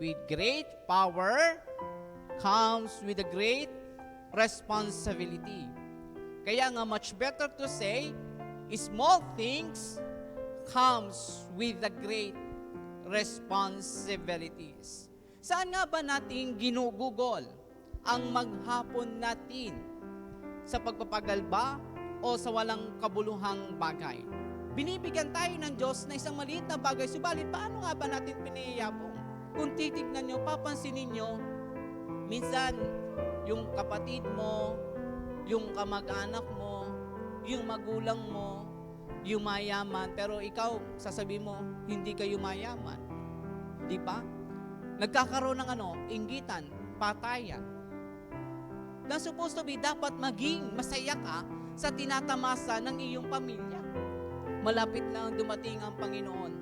with great power comes with a great responsibility. Kaya nga much better to say, small things comes with the great responsibilities. Saan nga ba natin ginugugol ang maghapon natin? Sa pagpapagal ba o sa walang kabuluhang bagay? Binibigyan tayo ng Diyos na isang maliit na bagay, subalit paano nga ba natin piniyayabong? Kung titignan nyo, papansinin nyo, minsan yung kapatid mo, yung kamag-anak mo, yung magulang mo, yung mayaman, pero ikaw, sasabihin mo, hindi kayo mayaman. Di ba? Nagkakaroon ng ano, inggitan, patayan. Na supposed to be, dapat maging masaya ka sa tinatamasa ng iyong pamilya. Malapit na ang dumating ang Panginoon.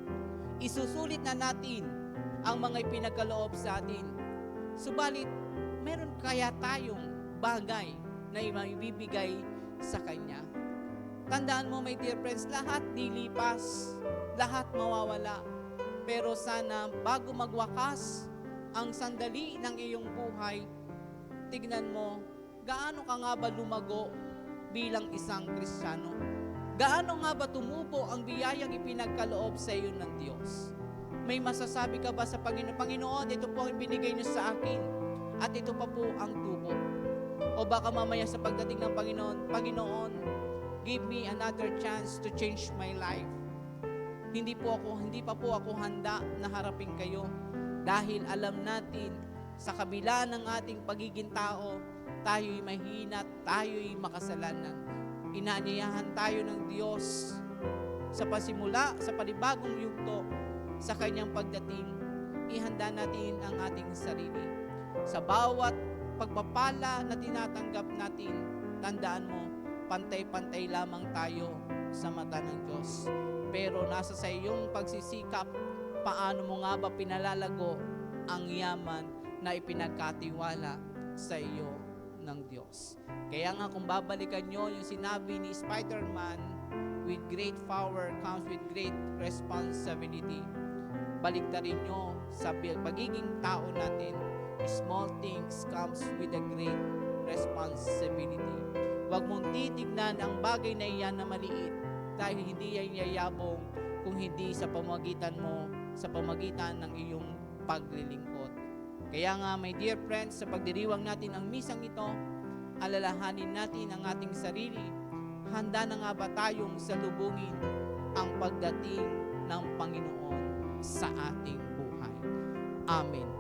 Isusulit na natin ang mga ipinagkaloob sa atin. Subalit, meron kaya tayong bagay na ibibigay sa Kanya. Tandaan mo, my dear friends, lahat dilipas, lahat mawawala. Pero sana bago magwakas ang sandali ng iyong buhay, tignan mo, gaano ka nga ba lumago bilang isang Kristiyano? Gaano nga ba tumubo ang biyayang ipinagkaloob sa iyo ng Diyos? May masasabi ka ba sa Panginoon, Panginoon, ito po ang binigay niyo sa akin at ito pa po ang tubo. O baka mamaya sa pagdating ng Panginoon, Panginoon, give me another chance to change my life. Hindi po ako, hindi pa po ako handa na harapin kayo dahil alam natin sa kabila ng ating pagiging tao, tayo'y mahina, tayo'y makasalanan. Inaanyayahan tayo ng Diyos sa pasimula, sa panibagong yugto, sa kanyang pagdating, ihanda natin ang ating sarili. Sa bawat pagpapala na tinatanggap natin, tandaan mo, pantay-pantay lamang tayo sa mata ng Diyos. Pero nasa sa iyong pagsisikap, paano mo nga ba pinalalago ang yaman na ipinagkatiwala sa iyo ng Diyos. Kaya nga kung babalikan nyo yung sinabi ni Spider-Man, with great power comes with great responsibility. Baliktarin nyo sa pagiging tao natin, small things comes with a great responsibility. Huwag mong titignan ang bagay na iyan na maliit dahil hindi yan yayabong kung hindi sa pamagitan mo, sa pamagitan ng iyong paglilingkod. Kaya nga, my dear friends, sa pagdiriwang natin ang misang ito, alalahanin natin ang ating sarili. Handa na nga ba tayong salubungin ang pagdating ng Panginoon sa ating buhay? Amen.